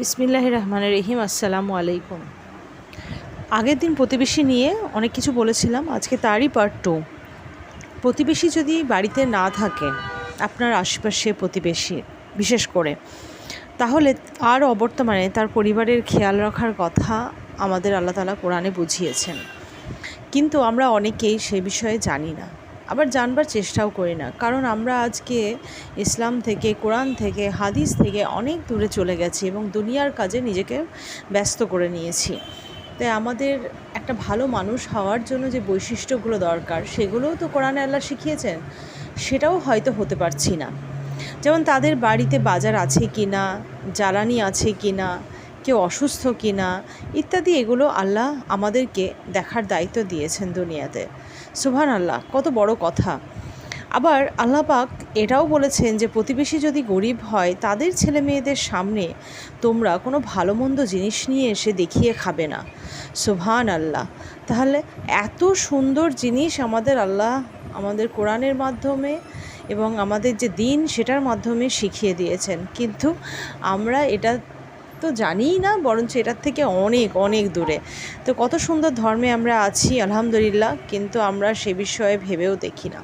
বিসমিল্লাহ রহমান রহিম, আসসালামু আলাইকুম। আগের দিন প্রতিবেশী নিয়ে অনেক কিছু বলেছিলাম, আজকে তারই পার্ট টু প্রতিবেশী যদি বাড়িতে না থাকে, আপনার আশেপাশে প্রতিবেশী, বিশেষ করে, তাহলে আর অবর্তমানে তার পরিবারের খেয়াল রাখার কথা আমাদের আল্লাহ তালা কোরআনে বুঝিয়েছেন। কিন্তু আমরা অনেকেই সে বিষয়ে জানি না। আবার জানবার চেষ্টাও করি না। কারণ আমরা আজকে ইসলাম থেকে, কোরআন থেকে, হাদিস থেকে অনেক দূরে চলে গেছি এবং দুনিয়ার কাজে নিজেকে ব্যস্ত করে নিয়েছি। তাই আমাদের একটা ভালো মানুষ হওয়ার জন্য যে বৈশিষ্ট্যগুলো দরকার, সেগুলোও তো কোরআনে আল্লাহ শিখিয়েছেন, সেটাও হয়তো হতে পারছি না। যেমন তাদের বাড়িতে বাজার আছে কি না জ্বালানি আছে কি না কেউ অসুস্থ কি না ইত্যাদি, এগুলো আল্লাহ আমাদেরকে দেখার দায়িত্ব দিয়েছেন দুনিয়াতে। সুভান আল্লাহ কত বড় কথা। আবার আল্লাহ পাক এটাও বলেছেন যে, প্রতিবেশী যদি গরিব হয়, তাদের ছেলে মেয়েদের সামনে তোমরা কোনো ভালো মন্দ জিনিস নিয়ে এসে দেখিয়ে খাবে না। সুভান আল্লাহ তাহলে এত সুন্দর জিনিস আমাদের আল্লাহ আমাদের কোরআনের মাধ্যমে এবং আমাদের যে দিন, সেটার মাধ্যমে শিখিয়ে দিয়েছেন। কিন্তু আমরা এটা তো জানিই না, বরঞ্চ এটার থেকে অনেক অনেক দূরে। তো কত সুন্দর ধর্মে আমরা আছি, আলহামদুলিল্লাহ, কিন্তু আমরা সে বিষয়ে ভেবেও দেখি না।